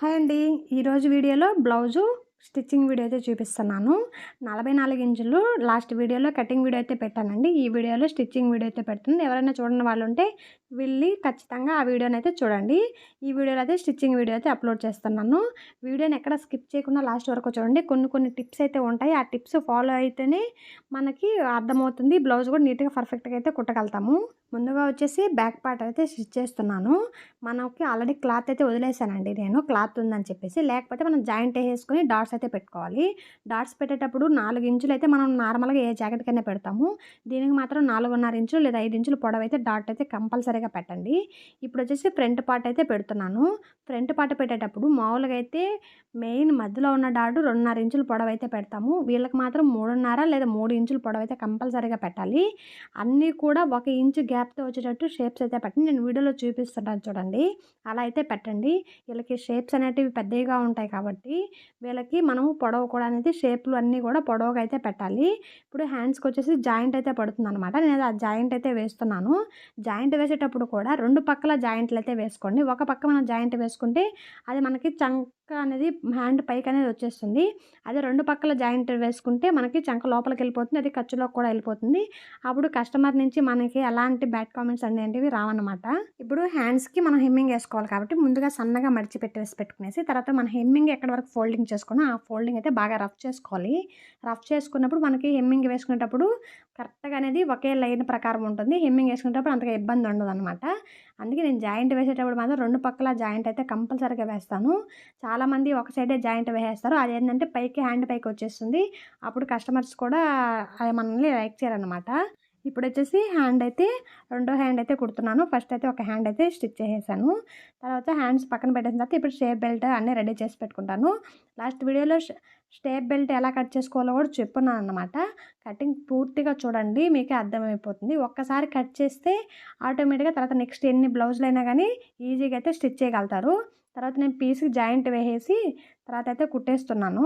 Hi అండి. ఈరోజు వీడియోలో బ్లౌజు స్టిచ్చింగ్ వీడియో అయితే చూపిస్తున్నాను. నలభై నాలుగు ఇంచులు లాస్ట్ వీడియోలో కటింగ్ వీడియో అయితే పెట్టానండి. ఈ వీడియోలో స్టిచ్చింగ్ వీడియో అయితే పెడుతుంది. ఎవరైనా చూడని వాళ్ళు ఉంటే వెళ్ళి ఖచ్చితంగా ఆ వీడియోని అయితే చూడండి. ఈ వీడియోలో అయితే స్టిచ్చింగ్ వీడియో అయితే అప్లోడ్ చేస్తున్నాను. వీడియోని ఎక్కడ స్కిప్ చేయకుండా లాస్ట్ వరకు చూడండి. కొన్ని కొన్ని టిప్స్ అయితే ఉంటాయి. ఆ టిప్స్ ఫాలో అయితేనే మనకి అర్థమవుతుంది. బ్లౌజ్ కూడా నీట్గా పర్ఫెక్ట్గా అయితే కుట్టగలుగుతాము. ముందుగా వచ్చేసి బ్యాక్ పార్ట్ అయితే స్టిచ్ చేస్తున్నాను. మనకి ఆల్రెడీ క్లాత్ అయితే వదిలేసానండి నేను. క్లాత్ ఉందని చెప్పేసి. లేకపోతే మనం జాయింట్ వేసుకొని డాట్స్ అయితే పెట్టుకోవాలి. డాట్స్ పెట్టేటప్పుడు నాలుగు ఇంచులు అయితే మనం నార్మల్గా ఏ జాకెట్ కైనా పెడతాము. దీనికి మాత్రం నాలుగున్నర ఇంచులు లేదా ఐదు ఇంచులు పొడవు అయితే డాట్ అయితే కంపల్సరీగా పెట్టండి. ఇప్పుడు వచ్చేసి ఫ్రంట్ పార్ట్ అయితే పెడుతున్నాను. ఫ్రంట్ పార్ట్ పెట్టేటప్పుడు మామూలుగా అయితే మెయిన్ మధ్యలో ఉన్న డాటు రెండున్నర ఇంచులు పొడవు అయితే పెడతాము. వీళ్ళకి మాత్రం మూడున్నర లేదా మూడు ఇంచులు పొడవు అయితే కంపల్సరీగా పెట్టాలి. అన్నీ కూడా ఒక ఇంచు గ్యాప్తో వచ్చేటట్టు షేప్స్ అయితే పెట్టండి. నేను వీడియోలో చూపిస్తున్నాను చూడండి. అలా అయితే పెట్టండి. వీళ్ళకి షేప్స్ అనేటివి పెద్దవిగా ఉంటాయి కాబట్టి వీళ్ళకి మనము పొడవు కూడా అనేది షేప్లు అన్నీ కూడా పొడవుగా అయితే పెట్టాలి. ఇప్పుడు హ్యాండ్స్కి వచ్చేసి జాయింట్ అయితే పడుతుంది అనమాట నేను ఆ జాయింట్ అయితే వేస్తున్నాను. జాయింట్ వేసేటప్పుడు కూడా రెండు పక్కల జాయింట్లు అయితే వేసుకోండి. ఒక పక్క మనం జాయింట్ వేసుకుంటే అది మనకి చంక అనేది హ్యాండ్ పైకి అనేది వచ్చేస్తుంది. అదే రెండు పక్కల జాయింట్ వేసుకుంటే మనకి చంక లోపలికి వెళ్ళిపోతుంది. అది ఖర్చులోకి కూడా వెళ్ళిపోతుంది. అప్పుడు కస్టమర్ నుంచి మనకి ఎలాంటి బ్యాడ్ కామెంట్స్ అనేటివి రావన్నమాట. ఇప్పుడు హ్యాండ్స్కి మనం హెమ్మింగ్ వేసుకోవాలి కాబట్టి ముందుగా సన్నగా మడిచి పెట్టేసి పెట్టుకునేసి తర్వాత మన హెమ్మింగ్ ఎక్కడి వరకు ఫోల్డింగ్ చేసుకున్నా ఆ ఫోల్డింగ్ అయితే బాగా రఫ్ చేసుకోవాలి. రఫ్ చేసుకున్నప్పుడు మనకి హెమ్మింగ్ వేసుకునేటప్పుడు కరెక్ట్గా అనేది ఒకే లైన్ ప్రకారం ఉంటుంది. హెమ్మింగ్ వేసుకునేటప్పుడు అంతగా ఇబ్బంది ఉండదు అనమాట అందుకే నేను జాయింట్ వేసేటప్పుడు మాత్రం రెండు పక్కల జాయింట్ అయితే కంపల్సరీగా వేస్తాను. చాలామంది ఒక సైడే జాయింట్ వేసేస్తారు. అదేంటంటే పైకి హ్యాండ్ పైకి వచ్చేస్తుంది. అప్పుడు కస్టమర్స్ కూడా మనల్ని లైక్ చేయరనమాట ఇప్పుడు వచ్చేసి హ్యాండ్ అయితే రెండో హ్యాండ్ అయితే కుడుతున్నాను. ఫస్ట్ అయితే ఒక హ్యాండ్ అయితే స్టిచ్ చేసేసాను. తర్వాత హ్యాండ్స్ పక్కన పెట్టేసిన తర్వాత ఇప్పుడు షేప్ బెల్ట్ అన్నీ రెడీ చేసి పెట్టుకుంటాను. లాస్ట్ వీడియోలో స్టేప్ బెల్ట్ ఎలా కట్ చేసుకోవాలో కూడా చెప్పున్నాను అనమాట కటింగ్ పూర్తిగా చూడండి మీకే అర్థమైపోతుంది. ఒక్కసారి కట్ చేస్తే ఆటోమేటిక్గా తర్వాత నెక్స్ట్ ఎన్ని బ్లౌజులు అయినా కానీ ఈజీగా అయితే స్టిచ్ చేయగలుగుతారు. తర్వాత నేను పీస్కి జాయింట్ వేసేసి తర్వాత అయితే కుట్టేస్తున్నాను.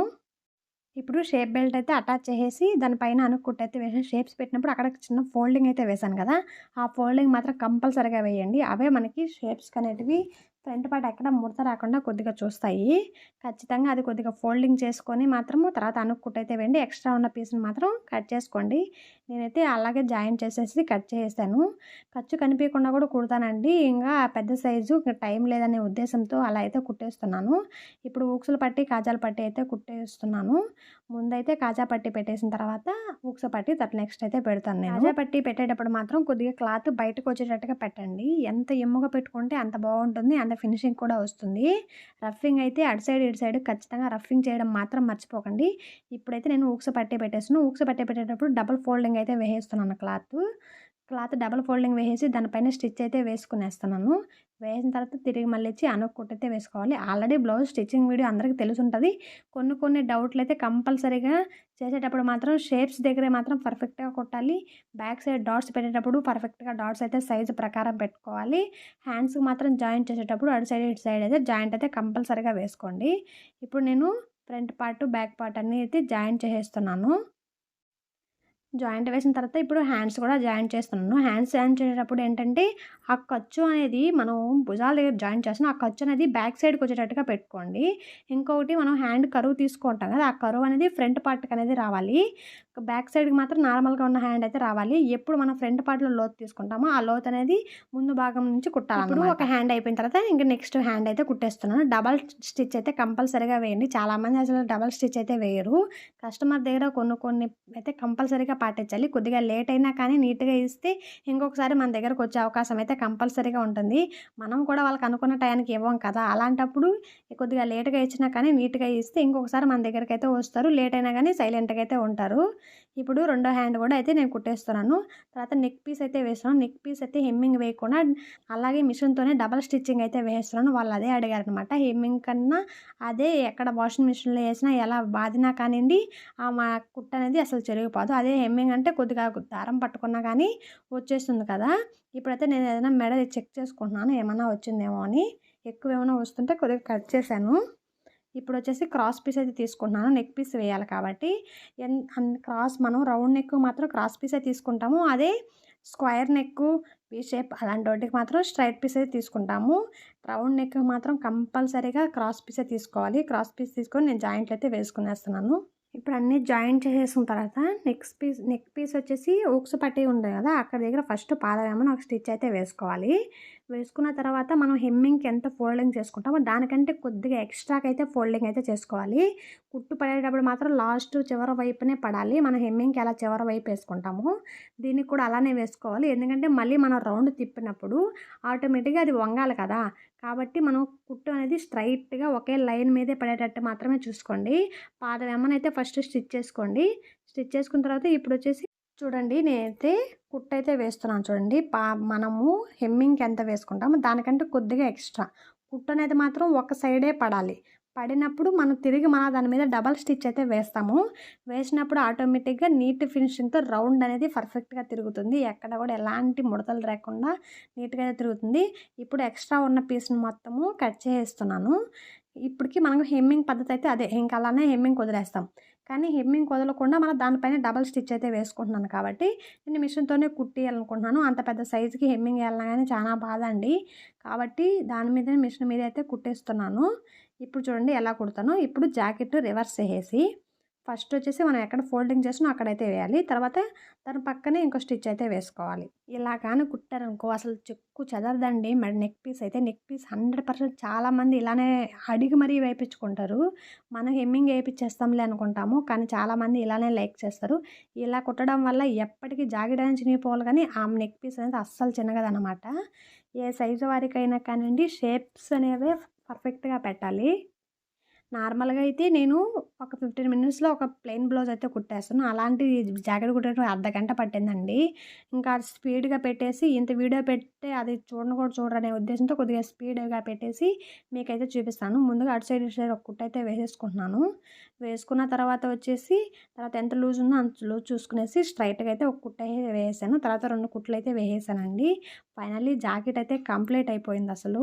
ఇప్పుడు షేప్ బెల్ట్ అయితే అటాచ్ చేసేసి దానిపైన అనుకుంటే అయితే వేసాను షేప్స్ పెట్టినప్పుడు అక్కడ చిన్న ఫోల్డింగ్ అయితే వేసాను కదా ఆ ఫోల్డింగ్ మాత్రం కంపల్సరీగా వేయండి. అవే మనకి షేప్స్ అనేటివి ఫ్రంట్ పార్ట్ ఎక్కడ ముడత రాకుండా కొద్దిగా చూస్తాయి. ఖచ్చితంగా అది కొద్దిగా ఫోల్డింగ్ చేసుకొని మాత్రము తర్వాత అనుకుట్టు వెండి ఎక్స్ట్రా ఉన్న పీస్ని మాత్రం కట్ చేసుకోండి. నేనైతే అలాగే జాయిన్ చేసేసి కట్ చేసాను ఖర్చు కనిపించకుండా కూడా కుడతానండి. ఇంకా పెద్ద సైజు టైం లేదనే ఉద్దేశంతో అలా అయితే కుట్టేస్తున్నాను. ఇప్పుడు ఊక్సులు పట్టి కాజాలు పట్టి అయితే కుట్టేస్తున్నాను. ముందైతే కాజా పట్టి పెట్టేసిన తర్వాత ఊక్స పట్టి తర్వాత నెక్స్ట్ అయితే పెడతాను నేను. కాజా పట్టి పెట్టేటప్పుడు మాత్రం కొద్దిగా క్లాత్ బయటకు వచ్చేటట్టుగా పెట్టండి. ఎంత ఎమ్ముగా పెట్టుకుంటే అంత బాగుంటుంది. అంత ఫినిషింగ్ కూడా వస్తుంది. రఫింగ్ అయితే అటు సైడ్ ఇటు సైడ్ ఖచ్చితంగా రఫింగ్ చేయడం మాత్రం మర్చిపోకండి. ఇప్పుడైతే నేను ఊక్స పట్టే పెట్టేస్తున్నాను ఊక్స పట్టే పెట్టేటప్పుడు డబల్ ఫోల్డింగ్ అయితే వేసేస్తున్నాను క్లాత్. క్లాత్ డబల్ ఫోల్డింగ్ వేసేసి దానిపైన స్టిచ్ అయితే వేసుకునేస్తున్నాను. వేసిన తర్వాత తిరిగి మళ్ళీ ఇచ్చి అనుకుట్ వేసుకోవాలి. ఆల్రెడీ బ్లౌజ్ స్టిచ్చింగ్ వీడియో అందరికీ తెలిసి ఉంటుంది కొన్ని కొన్ని డౌట్లు అయితే కంపల్సరీగా చేసేటప్పుడు మాత్రం షేప్స్ దగ్గరే మాత్రం పర్ఫెక్ట్గా కొట్టాలి. బ్యాక్ సైడ్ డాట్స్ పెట్టేటప్పుడు పర్ఫెక్ట్గా డాట్స్ అయితే సైజు ప్రకారం పెట్టుకోవాలి. హ్యాండ్స్కి మాత్రం జాయింట్ చేసేటప్పుడు అటు సైడ్ ఇటు సైడ్ అయితే జాయింట్ అయితే కంపల్సరీగా వేసుకోండి. ఇప్పుడు నేను ఫ్రంట్ పార్ట్ బ్యాక్ పార్ట్ అన్నీ అయితే జాయింట్ చేసేస్తున్నాను. జాయింట్ వేసిన తర్వాత ఇప్పుడు హ్యాండ్స్ కూడా జాయింట్ చేస్తున్నాను. హ్యాండ్స్ జాయింట్ చేసేటప్పుడు ఏంటంటే ఆ ఖర్చు అనేది మనం భుజాల దగ్గర జాయింట్ చేస్తున్నాం ఆ ఖర్చు అనేది బ్యాక్ సైడ్కి వచ్చేటట్టుగా పెట్టుకోండి. ఇంకొకటి మనం హ్యాండ్ కరువు తీసుకుంటాం కదా ఆ కరువు అనేది ఫ్రంట్ పార్ట్కి అనేది రావాలి. బ్యాక్ సైడ్కి మాత్రం నార్మల్గా ఉన్న హ్యాండ్ అయితే రావాలి. ఎప్పుడు మనం ఫ్రంట్ పార్ట్లో లోతు తీసుకుంటామో ఆ లోతు అనేది ముందు భాగం నుంచి కుట్టాలి ఇప్పుడు ఒక హ్యాండ్ అయిపోయిన తర్వాత ఇంకా నెక్స్ట్ హ్యాండ్ అయితే కుట్టేస్తున్నాను. డబల్ స్టిచ్ అయితే కంపల్సరీగా వేయండి. చాలామంది అసలు డబల్ స్టిచ్ అయితే వేయరు. కస్టమర్ దగ్గర కొన్ని కొన్ని అయితే కంపల్సరీగా పాటించాలి. కొద్దిగా లేట్ అయినా కానీ నీట్గా ఇస్తే ఇంకొకసారి మన దగ్గరకు వచ్చే అవకాశం అయితే కంపల్సరీగా ఉంటుంది. మనం కూడా వాళ్ళకి అనుకున్న టైంకి ఇవ్వం కదా! అలాంటప్పుడు కొద్దిగా లేట్గా ఇచ్చినా కానీ నీట్గా ఇస్తే ఇంకొకసారి మన దగ్గరికి అయితే వస్తారు. లేట్ అయినా కానీ సైలెంట్గా అయితే ఉంటారు. ఇప్పుడు రెండో హ్యాండ్ కూడా అయితే నేను కుట్టేస్తున్నాను. తర్వాత నెక్ పీస్ అయితే వేస్తున్నాను. నెక్ పీస్ అయితే హెమ్మింగ్ వేయకుండా అలాగే మిషన్తోనే డబల్ స్టిచ్చింగ్ అయితే వేస్తున్నాను. వాళ్ళు అదే అడిగారు అనమాట హెమ్మింగ్ కన్నా అదే ఎక్కడ వాషింగ్ మిషన్లో వేసినా ఎలా బాదినా కానివ్వండి ఆ మా కుట్ట అనేది అసలు చెరిగిపోదు. అదే హెమ్మింగ్ అంటే కొద్దిగా దారం పట్టుకున్నా కానీ వచ్చేస్తుంది కదా. ఇప్పుడైతే నేను ఏదైనా మెడ చెక్ చేసుకుంటున్నాను ఏమైనా వచ్చిందేమో అని. ఎక్కువ ఏమైనా వస్తుంటే కొద్దిగా కట్ చేశాను. ఇప్పుడు వచ్చేసి క్రాస్ పీస్ అయితే తీసుకుంటున్నాను నెక్ పీస్ వేయాలి కాబట్టి. ఎన్ క్రాస్ మనం రౌండ్ నెక్ మాత్రం క్రాస్ పీస్ అయితే తీసుకుంటాము. అదే స్క్వేర్ నెక్ వీ షేప్ అలాంటి వాటికి మాత్రం స్ట్రైట్ పీస్ అయితే తీసుకుంటాము. రౌండ్ నెక్ మాత్రం కంపల్సరీగా క్రాస్ పీసే తీసుకోవాలి. క్రాస్ పీస్ తీసుకొని నేను జాయింట్లు అయితే వేసుకునేస్తున్నాను. ఇప్పుడు అన్నీ జాయింట్ చేసేసిన తర్వాత నెక్స్ట్ పీస్ నెక్ పీస్ వచ్చేసి ఊక్స్ పట్టి ఉంది కదా అక్కడ దగ్గర ఫస్ట్ పాదవేమో ఒక స్టిచ్ అయితే వేసుకోవాలి. వేసుకున్న తర్వాత మనం హెమ్మింగ్కి ఎంత ఫోల్డింగ్ చేసుకుంటామో దానికంటే కొద్దిగా ఎక్స్ట్రాకి అయితే ఫోల్డింగ్ అయితే చేసుకోవాలి. కుట్టు పడేటప్పుడు మాత్రం లాస్ట్ చివరి వైపునే పడాలి. మనం హెమ్మింగ్కి అలా చివరి వైపు వేసుకుంటాము. దీనికి కూడా అలానే వేసుకోవాలి. ఎందుకంటే మళ్ళీ మనం రౌండ్ తిప్పినప్పుడు ఆటోమేటిక్గా అది వంగాలి కదా. కాబట్టి మనం కుట్టు అనేది స్ట్రైట్గా ఒకే లైన్ మీదే పడేటట్టు మాత్రమే చూసుకోండి. పాదం అయితే ఫస్ట్ స్టిచ్ చేసుకోండి. స్టిచ్ చేసుకున్న తర్వాత ఇప్పుడు వచ్చేసి చూడండి నేనైతే కుట్టు అయితే వేస్తున్నాను చూడండి. పా మనము హెమ్మింగ్కి ఎంత వేసుకుంటామో దానికంటే కొద్దిగా ఎక్స్ట్రా. కుట్టు అనేది మాత్రం ఒక సైడే పడాలి. పడినప్పుడు మనం తిరిగి మన దాని మీద డబల్ స్టిచ్ అయితే వేస్తాము. వేసినప్పుడు ఆటోమేటిక్గా నీట్ ఫినిషింగ్తో రౌండ్ అనేది పర్ఫెక్ట్గా తిరుగుతుంది. ఎక్కడ కూడా ఎలాంటి ముడతలు లేకుండా నీట్గా తిరుగుతుంది. ఇప్పుడు ఎక్స్ట్రా ఉన్న పీస్ని మొత్తము కట్ చేస్తున్నాను ఇప్పటికి మనం హెమ్మింగ్ పద్ధతి అయితే అదే. ఇంకా అలానే హెమ్మింగ్ వదిలేస్తాం కానీ హెమ్మింగ్ వదలకుండా మనం దానిపైన డబల్ స్టిచ్ అయితే వేసుకుంటున్నాను కాబట్టి నేను మిషన్తోనే కుట్టేయాలనుకుంటున్నాను. అంత పెద్ద సైజుకి హెమ్మింగ్ వేయాలన్నా కానీ చాలా బాధ అండి. కాబట్టి దాని మీద మిషన్ మీద అయితే కుట్టేస్తున్నాను. ఇప్పుడు చూడండి ఎలా కుడతాను. ఇప్పుడు జాకెట్ రివర్స్ చేసేసి ఫస్ట్ వచ్చేసి మనం ఎక్కడ ఫోల్డింగ్ చేసినా అక్కడైతే వేయాలి. తర్వాత దాని పక్కనే ఇంకో స్టిచ్ అయితే వేసుకోవాలి. ఇలా కానీ కుట్టారనుకో అసలు చెక్కు చెదరదండి. మరి నెక్ పీస్ అయితే నెక్ పీస్ హండ్రెడ్ పర్సెంట్ చాలామంది ఇలానే అడిగి మరీ వేయించుకుంటారు. మనం హెమ్మింగ్ వేయించేస్తాంలే అనుకుంటాము. కానీ చాలామంది ఇలానే లైక్ చేస్తారు. ఇలా కుట్టడం వల్ల ఎప్పటికీ జాగిడానికి చినిగిపోవాలి కానీ ఆ నెక్ పీస్ అనేది అస్సలు చిన్నగదనమాట ఏ సైజు వారికైనా కానివ్వండి షేప్స్ అనేవి పర్ఫెక్ట్గా పెట్టాలి. నార్మల్గా అయితే నేను ఒక ఫిఫ్టీన్ మినిట్స్లో ఒక ప్లెయిన్ బ్లౌజ్ అయితే కుట్టేస్తాను. అలాంటి జాకెట్ కుట్టడం అర్ధ గంట పట్టిందండి. ఇంకా స్పీడ్గా పెట్టేసి ఇంత వీడియో పెట్టి అది చూడను కూడా చూడరనే ఉద్దేశంతో కొద్దిగా స్పీడ్గా పెట్టేసి మీకైతే చూపిస్తాను. ముందుగా అటు సైడ్ ఇటు సైడ్ ఒక కుట్ట అయితే వేసేసుకుంటున్నాను. వేసుకున్న తర్వాత వచ్చేసి తర్వాత ఎంత లూజ్ ఉందో అంత లూజ్ చూసుకునేసి స్ట్రైట్గా అయితే ఒక కుట్ట వేసాను. తర్వాత రెండు కుట్లు అయితే వేసేసానండి. ఫైనల్లీ జాకెట్ అయితే కంప్లీట్ అయిపోయింది అసలు.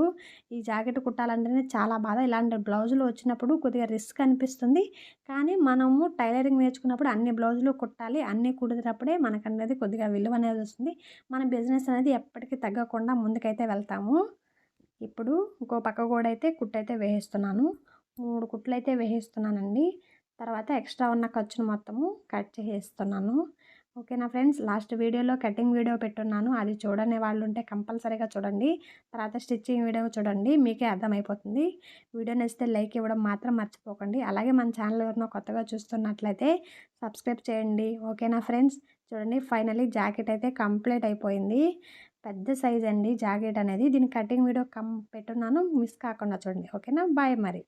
ఈ జాకెట్ కుట్టాలంటేనే చాలా బాధ. ఇలాంటి బ్లౌజులు వచ్చినప్పుడు కొద్దిగా రిస్క్ అనిపిస్తుంది. కానీ మనము టైలరింగ్ నేర్చుకున్నప్పుడు అన్ని బ్లౌజులు కుట్టాలి అన్నీ కుడినప్పుడే మనకనేది కొద్దిగా విలువ అనేది వస్తుంది. మన బిజినెస్ అనేది ఎప్పటికీ తగ్గకుండా ముందుకైతే వెళ్తాము. ఇప్పుడు ఇంకో పక్క కూడా అయితే కుట్టయితే వేస్తున్నాను. మూడు కుట్లు అయితే వేసేస్తున్నానండి. తర్వాత ఎక్స్ట్రా ఉన్న ఖర్చును మొత్తము కట్ చేసేస్తున్నాను. ఓకేనా ఫ్రెండ్స్? లాస్ట్ వీడియోలో కటింగ్ వీడియో పెట్టున్నాను. అది చూడని వాళ్ళు ఉంటే కంపల్సరీగా చూడండి. తర్వాత స్టిచ్చింగ్ వీడియో చూడండి. మీకే అర్థమైపోతుంది. వీడియో నచ్చితే లైక్ ఇవ్వడం మాత్రం మర్చిపోకండి. అలాగే మన ఛానల్ ఎవరినో కొత్తగా చూస్తున్నట్లయితే సబ్స్క్రైబ్ చేయండి. ఓకేనా ఫ్రెండ్స్? చూడండి ఫైనలీ జాకెట్ అయితే కంప్లీట్ అయిపోయింది. పెద్ద సైజ్ అండి జాకెట్ అనేది. దీని కటింగ్ వీడియో కం పెట్టున్నాను. మిస్ కాకుండా చూడండి. ఓకేనా? బాయ్ మరి.